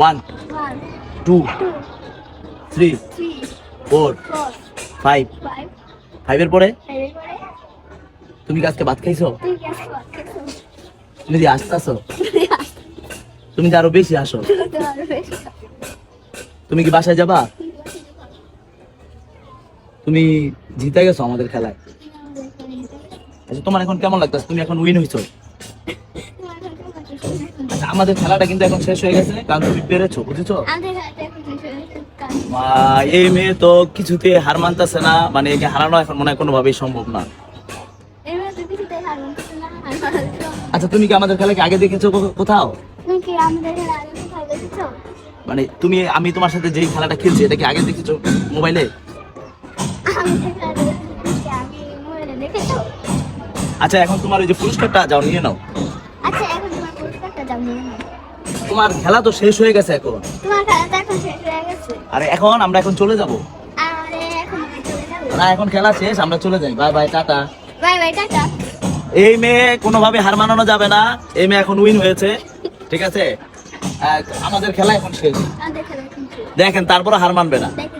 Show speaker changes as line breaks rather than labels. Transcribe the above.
One
one
two
two
three
three
four
four
five
five
ফাইভের পরে? তুমি কি আজকে ভাত খাইছো?
তুই কি আসতে পারছিস
তুমি তুমি যে আরও বেশি আসো? তুমি কি বাসায় যাবা? তুমি জিতে গেছো আমাদের খেলায়। আচ্ছা তোমার এখন কেমন লাগতেছে? তুমি এখন উইন হইছো? আমাদের খেলাটা কিন্তু এখন শেষ হয়ে গেছে। কারণ তুমি পেরেছ বুঝেছ? এই মেয়ে তো কিছুতে হার মানতেছে না মানে একে হারানো এখন মনে হয় কোনোভাবেই সম্ভব না। আচ্ছা তুমি কি আমাদের খেলাকে আগে দেখেছ কোথাও? মানে তুমি আমি তোমার সাথে যেই খেলাটা খেলছি এটা কি আগে দেখেছ মোবাইলে? আচ্ছা এখন তোমার ওই যে পুরস্কারটা যাও নিয়ে নাও।
আচ্ছা এখন তোমার
খেলা তো শেষ হয়ে গেছে এখন।
তোমার খেলাটা এখন শেষ হয়ে গেছে।
আরে এখন আমরা এখন চলে যাব।
আরে এখন চলে যাব।
না এখন খেলা শেষ আমরা চলে যাই। Bye bye tata.
Bye bye tata.
এই মেয়ে কোনোভাবে হার মানানো যাবে না। এই মেয়ে এখন উইন হয়েছে। ঠিক আছে? আমাদের খেলা এখন শেষ।
আমাদের খেলা এখন শেষ।
দেখেন তারপরে হার মানবে না।
দেখেন।